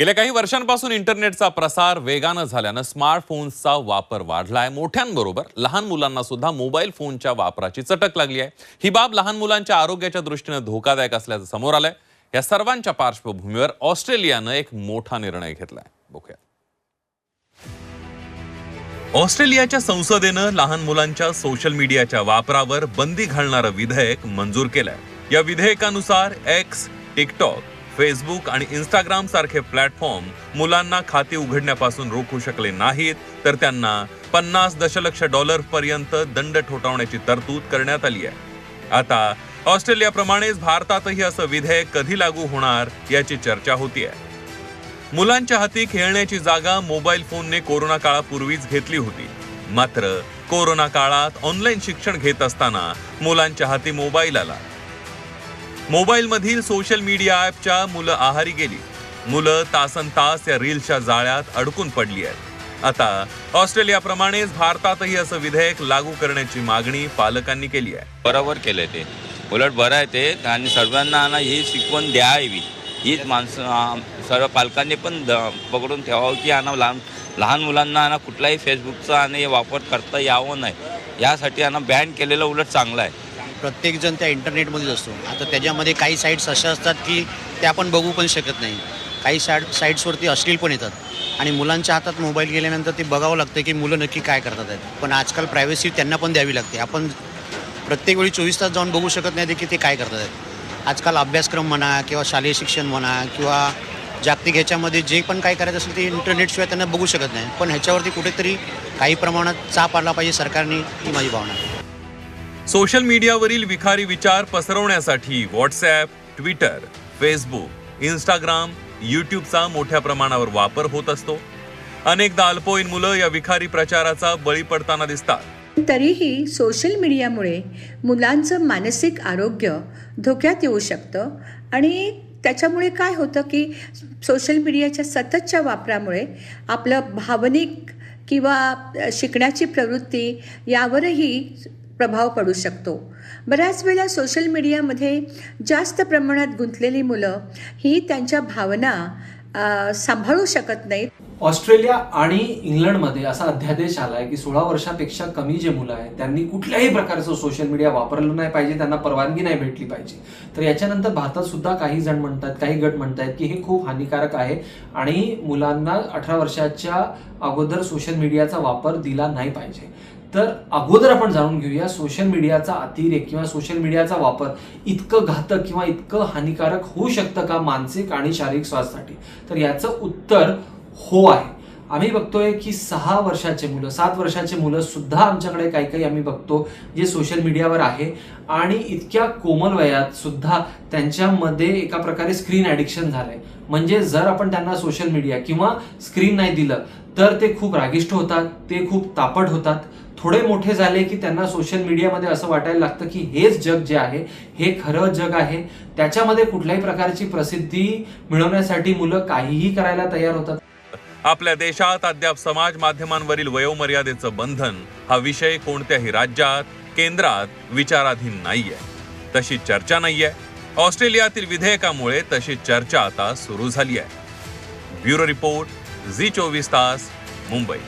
गेल्या काही वर्षांपासून इंटरनेटचा प्रसार वेगानं झाल्यानं स्मार्टफोन्सचा वापर वाढलाय. मोठ्यांबरोबर लहान मुलांना सुद्धा मोबाईल फोनच्या वापराची चटक लागली आहे. ही बाब लहान मुलांच्या आरोग्याच्या दृष्टीनं धोकादायक असल्याचं समोर आलंय. या सर्वांच्या पार्श्वभूमीवर ऑस्ट्रेलियानं एक मोठा निर्णय घेतलाय. बघूया. ऑस्ट्रेलियाच्या संसदेनं लहान मुलांच्या सोशल मीडियाच्या वापरावर बंदी घालणारं विधेयक मंजूर केलंय. या विधेयकानुसार एक्स टिकटॉक फेसबुक आणि इंस्टाग्राम सारखे प्लॅटफॉर्म मुलांना खाते उघडण्यापासून रोखू शकले नाहीत तर त्यांना पन्नास दशलक्ष डॉलर पर्यंत दंड ठोठावण्याची तरतूद करण्यात आली आहे. आता ऑस्ट्रेलियाप्रमाणेच भारतातही असं विधेयक कधी लागू होणार याची चर्चा होती आहे. मुलांच्या हाती खेळण्याची जागा मोबाईल फोनने कोरोना काळापूर्वीच घेतली होती. मात्र कोरोना काळात ऑनलाईन शिक्षण घेत असताना मुलांच्या हाती मोबाईल आला. मोबाईलमधील सोशल मीडिया ॲपच्या मुलं आहारी गेली. मुलं तासन तास या रील्सच्या जाळ्यात अडकून पडली आहेत. आता ऑस्ट्रेलियाप्रमाणेच भारतातही असं विधेयक लागू करण्याची मागणी पालकांनी केली आहे. बरोबर केलं ते. उलट बरं आहे ते. आणि सर्वांना ना ही शिकवण द्यावी. हीच माणसं सर्व पालकांनी पण द पकडून ठेवावं की यांना लहान लहान मुलांना ना कुठलाही फेसबुकचा आणि वापर करता यावं नाही. यासाठी यांना बॅन केलेलं उलट चांगलं आहे. प्रत्येकजण त्या इंटरनेटमध्येच असतो. आता त्याच्यामध्ये काही साईट्स अशा असतात की त्या आपण बघू पण शकत नाही. काही साईड साईट्सवरती अश्लील पण येतात. आणि मुलांच्या हातात मोबाईल गेल्यानंतर ते बघावं लागतं की मुलं नक्की काय करतात आहेत. पण आजकाल प्रायव्हसी त्यांना पण द्यावी लागते. आपण प्रत्येक वेळी चोवीस तास जाऊन बघू शकत नाही की ते काय करतात आहेत. आजकाल अभ्यासक्रम म्हणा किंवा शालेय शिक्षण म्हणा किंवा जागतिक ह्याच्यामध्ये जे पण काय करायचं असेल ते इंटरनेटशिवाय त्यांना बघू शकत नाही. पण ह्याच्यावरती कुठेतरी काही प्रमाणात चाप आला पाहिजे सरकारने ही माझी भावना आहे. सोशल मीडियावरील विखारी विचार पसरवण्यासाठी व्हॉट्सॲप ट्विटर फेसबुक इंस्टाग्राम यूट्यूबचा मोठ्या प्रमाणावर वापर होत असतो. अनेकदा अल्पवयीन मुलं या विखारी प्रचाराचा बळी पडताना दिसतात. तरीही सोशल मीडियामुळे मुलांचं मानसिक आरोग्य धोक्यात येऊ शकतं आणि त्याच्यामुळे काय होतं की सोशल मीडियाच्या सततच्या वापरामुळे आपलं भावनिक किंवा शिकण्याची प्रवृत्ती यावरही प्रभाव पडू शकतो. बऱ्याच वेळा सोशल मीडियामध्ये जास्त प्रमाणात गुंतलेली मुलं ही त्यांच्या भावना सांभाळू शकत नाहीत. ऑस्ट्रेलिया आणि इंग्लंडमध्ये असा अध्यादेश आलाय की सोळा वर्षापेक्षा कमी जे मुलं आहेत त्यांनी कुठल्याही प्रकारचं सोशल मीडिया वापरलं नाही पाहिजे त्यांना परवानगी नाही भेटली पाहिजे. तर याच्यानंतर भारतात सुद्धा काही जण म्हणतात काही गट म्हणतात की हे खूप हानिकारक आहे आणि मुलांना अठरा वर्षाच्या अगोदर सोशल मीडियाचा वापर दिला नाही पाहिजे. तर अगोदर आपण जाणून घेऊया सोशल मीडियाचा अतिरेक किंवा सोशल मीडियाचा वापर इतकं घातक किंवा इतकं हानिकारक होऊ शकतं का मानसिक आणि शारीरिक स्वास्थ्यासाठी? तर याचं उत्तर हो आहे आम्ही बघतोय की सहा वर्षाचे मुलं सात वर्षाचे मुलं सुद्धा आमच्याकडे काही काही आम्ही बघतो जे सोशल मीडियावर आहे. आणि इतक्या कोमल वयात सुद्धा त्यांच्यामध्ये एका प्रकारे स्क्रीन ॲडिक्शन झालंय. म्हणजे जर आपण त्यांना सोशल मीडिया किंवा स्क्रीन नाही दिलं तर ते खूप रागिष्ट होतात ते खूप तापट होतात. थोडे मोठे झाले की त्यांना सोशल मीडियामध्ये असं वाटायला लागतं की हेच जग जे आहे हे खरं जग आहे. त्याच्यामध्ये कुठल्याही प्रकारची प्रसिद्धी मिळवण्यासाठी मुलं काहीही करायला तयार होतात. आपल्या देशात अद्याप समाज माध्यमांवरील वयोमर्यादेचं बंधन हा विषय कोणत्याही राज्यात केंद्रात विचाराधीन नाहीये. तशी चर्चा नाहीये. ऑस्ट्रेलियातील विधेयकामुळे तशी चर्चा आता सुरू झाली आहे ब्युरो रिपोर्ट झी चोवीस तास मुंबई.